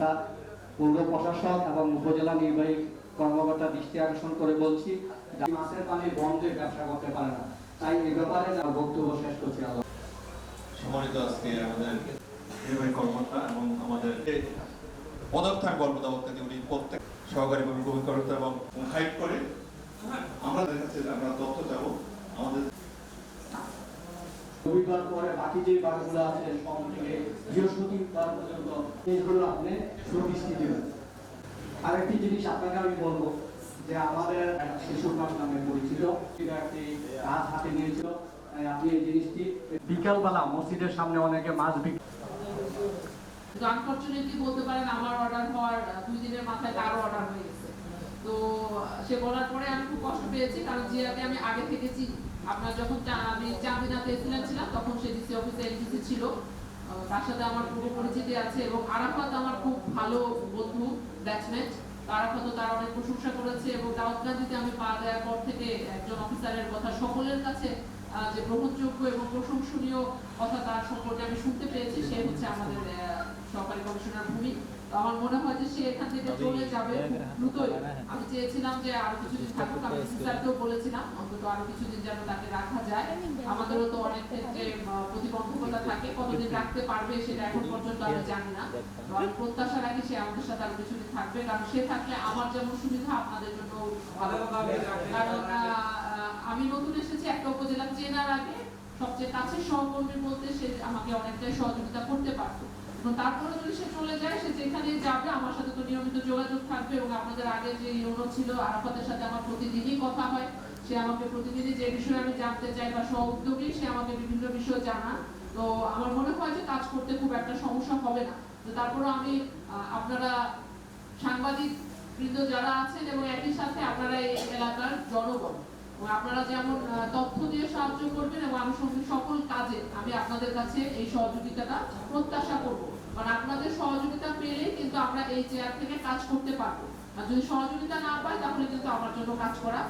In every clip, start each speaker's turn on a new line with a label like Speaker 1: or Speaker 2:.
Speaker 1: একটা পূর্ব প্রশাসক এবং উপজেলা নির্বাহী কর্মকর্তা দৃষ্টি আকর্ষণ করে বলছি মাছের পানি বন্ধের ব্যবসা করতে পারে না। তাই এ ব্যাপারে বক্তব্য শেষ করছি আলো
Speaker 2: সম্মানিত আজকে আমাদের নির্বাহী কর্মকর্তা এবং আমাদের পদক থাকবে অল্প উনি প্রত্যেক সহকারী ভূমি কর্মকর্তা এবং
Speaker 1: পরে বাকি যে বারগুলো আছে থেকে বৃহস্পতিবার পর্যন্ত এইগুলো আপনি সুদৃষ্টি দেবেন। আরেকটি জিনিস আপনাকে আমি বলব যে আমাদের একটা শিশু পার্ক নামে পরিচিত একটি কাজ হাতে নিয়েছিল। আপনি এই জিনিসটি বিকালবেলা মসজিদের সামনে অনেকে মাছ বিক্রি
Speaker 3: বলতে পারেন আমার অর্ডার হওয়ার দুই দিনের মাথায় তারও অর্ডার হয়ে গেছে। তো সে বলার পরে আমি খুব কষ্ট পেয়েছি, কারণ জিয়াকে আমি আগে থেকে চিনি আপনার যখন আমি চাঁদিনাতে এসিলেন্ট ছিলাম তখন সে ডিসি অফিসে এলডিসি ছিল। তার সাথে আমার পূর্ব পরিচিতি আছে এবং আরাফাত আমার খুব ভালো বন্ধু ব্যাচমেট আরাফাতও তার অনেক প্রশংসা করেছে এবং দাউদগান্ধীতে আমি পা দেওয়ার পর থেকে একজন অফিসারের কথা সকলের কাছে যে গ্রহণযোগ্য এবং প্রশংসনীয় কথা তার সম্পর্কে আমি শুনতে পেয়েছি, সে হচ্ছে আমাদের সহকারী কমিশনার ভূমি। আমার মনে হয় যে সে এখান থেকে চলে যাবে দ্রুতই। আমি চেয়েছিলাম যে আরও কিছুদিন থাকুক আমি স্যারকেও বলেছিলাম অন্তত আরও কিছুদিন যেন তাকে রাখা যায়। আমাদেরও তো অনেক ক্ষেত্রে প্রতিবন্ধকতা থাকে কতদিন রাখতে পারবে সেটা এখন পর্যন্ত আমি জানি না। তো আমি প্রত্যাশা রাখি সে আমাদের সাথে আরও কিছুদিন থাকবে কারণ সে থাকলে আমার যেমন সুবিধা আপনাদের জন্য কারণ আহ, আমি নতুন এসেছি একটা উপজেলা চেনার আগে সবচেয়ে কাছের সহকর্মী বলতে সে আমাকে অনেকটাই সহযোগিতা করতে পারতো। এবং তারপরে যদি সে চলে যায়, সে যেখানে যাবে, আমার সাথে তো নিয়মিত যোগাযোগ থাকবে এবং আপনাদের আগে যে ইউনো ছিল, আরাফাতের সাথে আমার প্রতিদিনই কথা হয়। সে আমাকে প্রতিদিনই যে বিষয়ে আমি জানতে চাই বা সহ সে আমাকে বিভিন্ন বিষয় জানা তো আমার মনে হয় যে কাজ করতে খুব একটা সমস্যা হবে না। তো তারপরে আমি আপনারা সাংবাদিক বৃন্দ যারা আছেন এবং একই সাথে আপনারা এই এলাকার জনগণ আপনারা যেমন তথ্য দিয়ে সাহায্য করবেন এবং আনুষঙ্গিক সকল কাজে আমি আপনাদের কাছে এই সহযোগিতাটা প্রত্যাশা করব। কারণ আপনাদের সহযোগিতা পেলে কিন্তু আমরা এই চেয়ার থেকে কাজ করতে পারব। আর যদি সহযোগিতা না পাই তাহলে কিন্তু আমার জন্য কাজ করা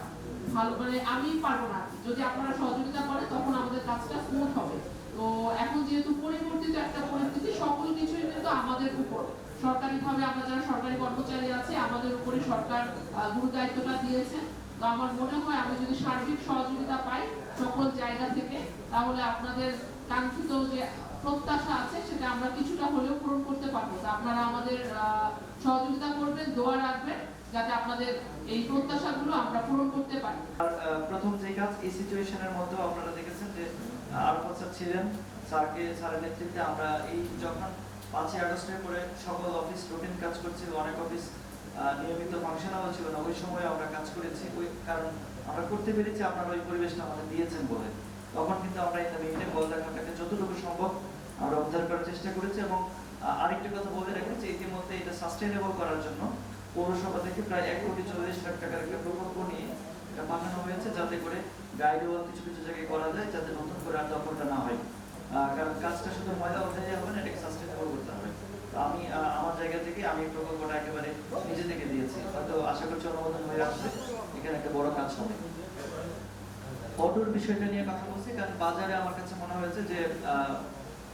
Speaker 3: ভালো মানে আমি পারব না। যদি আপনারা সহযোগিতা করেন তখন আমাদের কাজটা স্মুথ হবে। তো এখন যেহেতু পরিবর্তিত একটা পরিস্থিতি সকল কিছুই কিন্তু আমাদের উপর। সরকারিভাবে আমরা যারা সরকারি কর্মচারী আছে আমাদের উপরে সরকার আহ, গুরু দায়িত্বটা দিয়েছে। তো আমার মনে হয় আমি যদি সার্বিক সহযোগিতা পাই সকল জায়গা থেকে, তাহলে আপনাদের কাঙ্ক্ষিত যে প্রত্যাশা আছে সেটা আমরা কিছুটা হলেও পূরণ করতে পারব। আপনারা আমাদের সহযোগিতা করবেন, দোয়া রাখবেন আমরা পারি।
Speaker 4: প্রথম যে কাজ, এই মধ্যেও আপনারা দেখেছেন যে ছিলেন। স্যারকে, স্যারের আমরা এই যখন পাঁচই আগস্টের সকল অফিস রুটিন কাজ করছিল, অনেক অফিস নিয়মিত ফাংশনাল ছিল না। ওই সময় আমরা কাজ করেছি। ওই কারণ আমরা করতে পেরেছি, আপনারা ওই পরিবেশটা আমাদের দিয়েছেন বলে। তখন কিন্তু আমরা এই মিনিটে বলদাঘাটাকে যতটুকু সম্ভব আমরা উদ্ধার করার চেষ্টা করেছি এবং আরেকটা কথা বলে রাখি যে ইতিমধ্যে এটা সাস্টেনেবল করার জন্য পৌরসভা থেকে প্রায় এক কোটি চল্লিশ লাখ টাকার একটা প্রকল্প নিয়ে এটা পাঠানো হয়েছে যাতে করে গাইড কিছু কিছু জায়গায় করা যায় যাতে নতুন করে আর দখলটা না হয়। কারণ কাজটা শুধু ময়লা উঠে যাওয়া হবে না এটাকে সাস্টেনেবল করতে হবে তো আমি আহ, আমার জায়গা থেকে আমি প্রকল্পটা একেবারে নিজে থেকে দিয়েছি। হয়তো আশা করছি অনুমোদন হয়ে আসবে। এখানে একটা বড় কাজ হবে। অটোর বিষয়টা নিয়ে কথা বলছি, কারণ বাজারে আমার কাছে মনে হয়েছে যে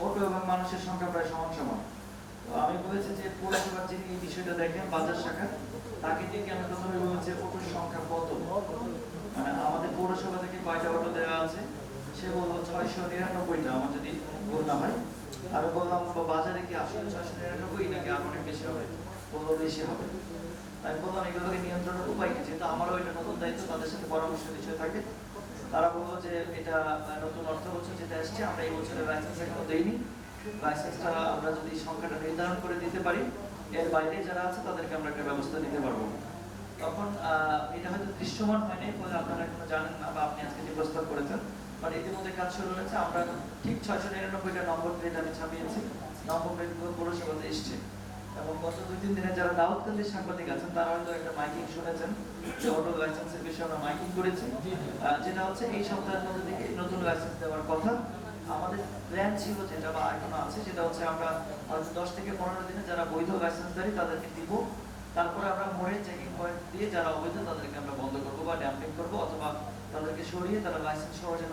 Speaker 4: অটো এবং মানুষের সংখ্যা প্রায় সমান সমান। তো আমি বলেছি যে, পৌরসভার যিনি এই বিষয়টা দেখেন, বাজার শাখা তাকে ডেকে আমি প্রথমে বলেছি অটোর সংখ্যা কত? মানে আমাদের পৌরসভা থেকে কয়টা অটো দেওয়া আছে? সে বলল ছয়শো নিরানব্বইটা। আমার যদি ভুল না হয়। আমি বললাম বাজারে কি আসলে ছয়শো নিরানব্বই নাকি আর অনেক বেশি হবে? বলল বেশি হবে। আমি বললাম এগুলোকে নিয়ন্ত্রণের উপায় কি? যেহেতু আমারও এটা নতুন দায়িত্ব, তাদের সাথে পরামর্শ বিষয় থাকে। তারা বলল যে এটা নতুন অর্থ বছর যেটা আসছে, আমরা এই বছরের লাইসেন্স এখনও দেইনি। লাইসেন্সটা আমরা যদি সংখ্যাটা নির্ধারণ করে দিতে পারি, এর বাইরে যারা আছে, তাদেরকে আমরা একটা ব্যবস্থা দিতে পারব। তখন এটা হয়তো দৃশ্যমান হয়নি বলে আপনারা এখনও জানেন না বা আপনি আজকে যে প্রস্তাব করেছেন বাট ইতিমধ্যে কাজ শুরু হয়েছে। আমরা ঠিক ছয়শো নিরানব্বইটা নম্বর প্লেট আমি ছাপিয়েছি। নম্বর প্লেটগুলো পৌরসভাতে এসছে। এবং গত দুই, তিন দিনে যারা দাউদকান্দির সাংবাদিক আছেন, তারা হয়তো একটা মাইকিং শুনেছেন যে অটো লাইসেন্সের বিষয়ে আমরা মাইকিং করেছি। যেটা হচ্ছে এই সপ্তাহের মধ্যে থেকে নতুন লাইসেন্স দেওয়ার কথা। আমাদের প্ল্যান ছিল যেটা বা এখনও আছে, সেটা হচ্ছে আমরা হয়তো দশ থেকে পনেরো দিনে যারা বৈধ লাইসেন্সধারী তাদেরকে দিব। তারপরে আমরা মোড়ে চেকিং পয়েন্ট দিয়ে যারা অবৈধ, তাদেরকে আমরা বন্ধ করব বা ড্যাম্পিং করব, অথবা তাদেরকে সরিয়ে তারা লাইসেন্স সহ যেন